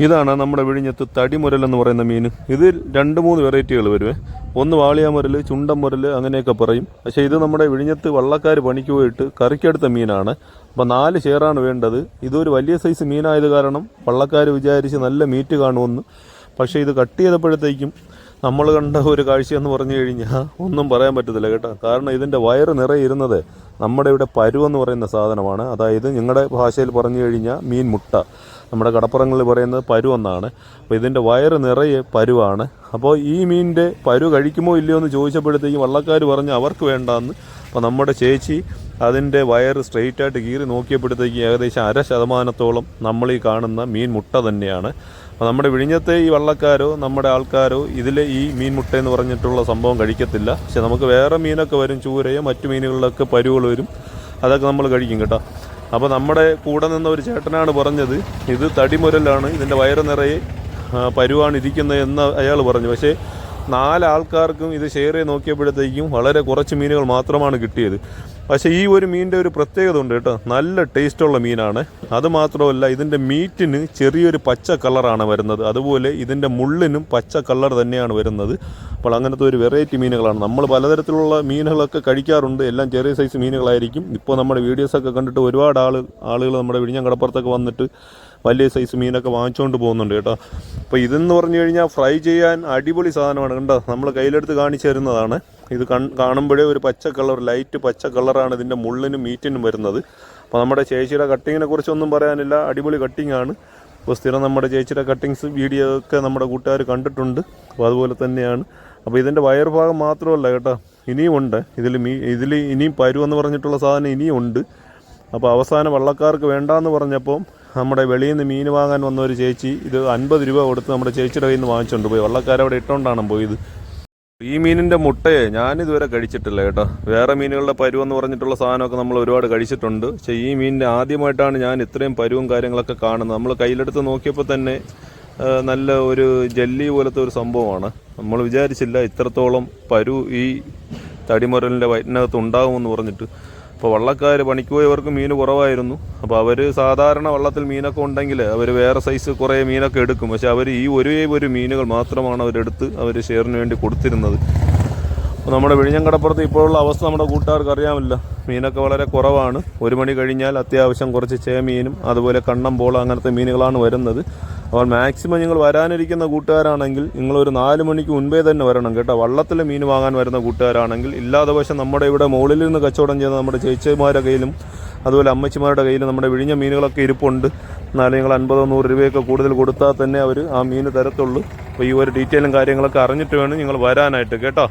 ഇതാണ് നമ്മുടെ വിഴിഞ്ഞത്ത് തടിമുരൽ എന്ന് പറയുന്ന മീൻ. ഇതിൽ രണ്ട് മൂന്ന് വെറൈറ്റികൾ വരുവേ. ഒന്ന് വാളിയാമുരൽ ചുണ്ടൻ മുരൽ അങ്ങനെയൊക്കെ പറയും. പക്ഷേ ഇത് നമ്മുടെ വിഴിഞ്ഞത്ത് വള്ളക്കാർ പണിക്ക് പോയിട്ട് കറിക്കെടുത്ത മീനാണ്. അപ്പോൾ നാല് ഷെയറാണ് വേണ്ടത്. ഇതൊരു വലിയ സൈസ് മീനായത് കാരണം വള്ളക്കാർ വിചാരിച്ച് നല്ല മീറ്റ് കാണുമെന്ന്. പക്ഷേ ഇത് കട്ട് ചെയ്തപ്പോഴത്തേക്കും നമ്മൾ കണ്ട ഒരു കാഴ്ചയെന്ന് പറഞ്ഞു കഴിഞ്ഞാൽ ഒന്നും പറയാൻ പറ്റത്തില്ല കേട്ടോ. കാരണം ഇതിന്റെ വയറ് നിറയെ നിറയിരുന്നത് നമ്മുടെ ഇവിടെ പരുവെന്ന് പറയുന്ന സാധനമാണ്. അതായത് ഞങ്ങളുടെ ഭാഷയിൽ പറഞ്ഞു കഴിഞ്ഞാൽ മീൻ മുട്ട. നമ്മുടെ കടപ്പുറങ്ങളിൽ പറയുന്നത് പരു എന്നാണ് അപ്പോൾ ഇതിന്റെ വയറ് നിറയെ പരുവാണ്. അപ്പോൾ ഈ മീനിന്റെ പരു കഴിക്കുമോ ഇല്ലയോ എന്ന് ചോദിച്ചപ്പോഴത്തേക്കും വള്ളക്കാർ പറഞ്ഞ് അവർക്ക് വേണ്ടാന്ന്. അപ്പോൾ നമ്മുടെ ചേച്ചി അതിന്റെ വയറ് സ്ട്രെയിറ്റ് ആയിട്ട് കീറി നോക്കിയപ്പോഴത്തേക്കും ഏകദേശം അര ശതമാനത്തോളം നമ്മൾ ഈ കാണുന്ന മീൻ മുട്ട തന്നെയാണ്. അപ്പോൾ നമ്മുടെ വിഴിഞ്ഞത്തെ ഈ വള്ളക്കാരോ നമ്മുടെ ആൾക്കാരോ ഇതിൽ ഈ മീൻ മുട്ട എന്ന് പറഞ്ഞിട്ടുള്ള സംഭവം കഴിക്കത്തില്ല. പക്ഷെ നമുക്ക് വേറെ മീനൊക്കെ വരും ചൂരയോ മറ്റു മീനുകളിലൊക്കെ പരുകൾ വരും. അതൊക്കെ നമ്മൾ കഴിക്കും കേട്ടോ. അപ്പോൾ നമ്മുടെ കൂടെ നിന്ന ഒരു ചേട്ടനാണ് പറഞ്ഞത് ഇത് തടിമുരലാണ് ഇതിന്റെ വയറ് നിറയെ പരുവാണ് ഇരിക്കുന്നത് എന്ന് അയാൾ പറഞ്ഞു. പക്ഷേ നാല് ആൾക്കാർക്കും ഇത് ഷെയർ ചെയ്ത് നോക്കിയപ്പോഴത്തേക്കും വളരെ കുറച്ച് മീനുകൾ മാത്രമാണ് കിട്ടിയത്. പക്ഷേ ഈ ഒരു മീനിന്റെ ഒരു പ്രത്യേകത ഉണ്ട് കേട്ടോ. നല്ല ടേസ്റ്റുള്ള മീനാണ്. അതുമാത്രമല്ല ഇതിന്റെ മീറ്റിന് ചെറിയൊരു പച്ച കളറാണ് വരുന്നത്. അതുപോലെ ഇതിന്റെ മുള്ളിനും പച്ച കളർ തന്നെയാണ് വരുന്നത്. അപ്പോൾ അങ്ങനത്തെ ഒരു വെറൈറ്റി മീനുകളാണ്. നമ്മൾ പലതരത്തിലുള്ള മീനുകളൊക്കെ കഴിക്കാറുണ്ട്. എല്ലാം ചെറിയ സൈസ് മീനുകളായിരിക്കും. ഇപ്പോൾ നമ്മുടെ വീഡിയോസൊക്കെ കണ്ടിട്ട് ഒരുപാട് ആൾ ആളുകൾ നമ്മുടെ വിഴിഞ്ഞം കടപ്പുറത്തൊക്കെ വന്നിട്ട് വലിയ സൈസ് മീനൊക്കെ വാങ്ങിച്ചുകൊണ്ട് പോകുന്നുണ്ട് കേട്ടോ. അപ്പോൾ ഇതെന്ന് പറഞ്ഞു കഴിഞ്ഞാൽ ഫ്രൈ ചെയ്യാൻ അടിപൊളി സാധനമാണ്. കണ്ടോ? നമ്മൾ കയ്യിലെടുത്ത് കാണിച്ചു തരുന്നതാണ്. ഇത് കാണുമ്പോഴേ ഒരു പച്ച കളർ ലൈറ്റ് പച്ച കളറാണ് ഇതിന്റെ മുള്ളിനും മീറ്റിനും വരുന്നത്. അപ്പോൾ നമ്മുടെ ചേച്ചിയുടെ കട്ടിങ്ങിനെ കുറിച്ചൊന്നും പറയാനില്ല. അടിപൊളി കട്ടിങ്ങാണ് അപ്പോൾ സ്ഥിരം നമ്മുടെ ചേച്ചിയുടെ കട്ടിങ്സ് വീഡിയോ ഒക്കെ നമ്മുടെ കൂട്ടുകാർ കണ്ടിട്ടുണ്ട്. അപ്പോൾ അതുപോലെ തന്നെയാണ്. അപ്പോൾ ഇതിന്റെ വയർഭാഗം മാത്രമല്ല കേട്ടോ. ഇനിയും ഉണ്ട്. ഇതിൽ മീ ഇതിൽ ഇനിയും പരുവെന്ന് പറഞ്ഞിട്ടുള്ള സാധനം ഇനിയും ഉണ്ട്. അപ്പോൾ അവസാനം വള്ളക്കാർക്ക് വേണ്ടാന്ന് പറഞ്ഞപ്പോൾ നമ്മുടെ വെളിയിൽ നിന്ന് മീൻ വാങ്ങാൻ വന്ന ഒരു ചേച്ചി ഇത് അൻപത് രൂപ കൊടുത്ത് നമ്മുടെ ചേച്ചിയുടെ കയ്യിൽ നിന്ന് വാങ്ങിച്ചുകൊണ്ട് പോയി. വള്ളക്കാരവിടെ ഇട്ടുകൊണ്ടാണ് പോയത്. ഈ മീനിന്റെ മുട്ടയെ ഞാനിതുവരെ കഴിച്ചിട്ടില്ല കേട്ടോ. വേറെ മീനുകളുടെ പരുവെന്ന് പറഞ്ഞിട്ടുള്ള സാധനമൊക്കെ നമ്മൾ ഒരുപാട് കഴിച്ചിട്ടുണ്ട്. പക്ഷേ ഈ മീനിന്റെ ആദ്യമായിട്ടാണ് ഞാൻ ഇത്രയും പരുവും കാര്യങ്ങളൊക്കെ കാണുന്നത്. നമ്മൾ കയ്യിലെടുത്ത് നോക്കിയപ്പോൾ തന്നെ നല്ല ഒരു ജെല്ലി പോലത്തെ ഒരു സംഭവമാണ്. നമ്മൾ വിചാരിച്ചില്ല ഇത്രത്തോളം പരു ഈ തടിമുരലിന്റെ വയറ്റിനകത്ത് ഉണ്ടാകുമെന്ന് പറഞ്ഞിട്ട്. അപ്പോൾ വള്ളക്കാർ പണിക്ക് പോയവർക്ക് മീൻ കുറവായിരുന്നു. അപ്പോൾ അവർ സാധാരണ വള്ളത്തിൽ മീനൊക്കെ ഉണ്ടെങ്കിൽ അവർ വേറെ സൈസ് കുറേ മീനൊക്കെ എടുക്കും. പക്ഷെ അവർ ഈ ഒരേ ഒരു മീനുകൾ മാത്രമാണ് അവരെടുത്ത് അവർ ഷെയറിന് വേണ്ടി കൊടുത്തിരുന്നത്. അപ്പോൾ നമ്മുടെ വിഴിഞ്ഞങ്കടപ്പുറത്ത് ഇപ്പോഴുള്ള അവസ്ഥ നമ്മുടെ കൂട്ടുകാർക്ക് അറിയാമല്ല. മീനൊക്കെ വളരെ കുറവാണ്. ഒരു മണി കഴിഞ്ഞാൽ അത്യാവശ്യം കുറച്ച് ചേമീനും അതുപോലെ കണ്ണം പോള അങ്ങനത്തെ മീനുകളാണ് വരുന്നത്. അപ്പോൾ മാക്സിമം നിങ്ങൾ വരാനിരിക്കുന്ന കൂട്ടുകാരാണെങ്കിൽ നിങ്ങളൊരു നാല് മണിക്ക് മുൻപേ തന്നെ വരണം കേട്ടോ. വള്ളത്തിൽ മീൻ വാങ്ങാൻ വരുന്ന കൂട്ടുകാരാണെങ്കിൽ ഇല്ലാതെ പക്ഷേ നമ്മുടെ ഇവിടെ മുകളിൽ നിന്ന് കച്ചവടം ചെയ്യുന്ന നമ്മുടെ ചേച്ചിമാരുടെ കയ്യിലും അതുപോലെ അമ്മച്ചിമാരുടെ കയ്യിലും നമ്മുടെ വിഴിഞ്ഞ മീനുകളൊക്കെ ഇരിപ്പുണ്ട്. എന്നാലും നിങ്ങൾ അൻപതോ നൂറ് രൂപയൊക്കെ കൂടുതൽ കൊടുത്താൽ തന്നെ അവർ ആ മീൻ തരത്തുള്ളൂ. അപ്പോൾ ഈ ഒരു ഡീറ്റെയിലും കാര്യങ്ങളൊക്കെ അറിഞ്ഞിട്ട് വേണം നിങ്ങൾ വരാനായിട്ട് കേട്ടോ.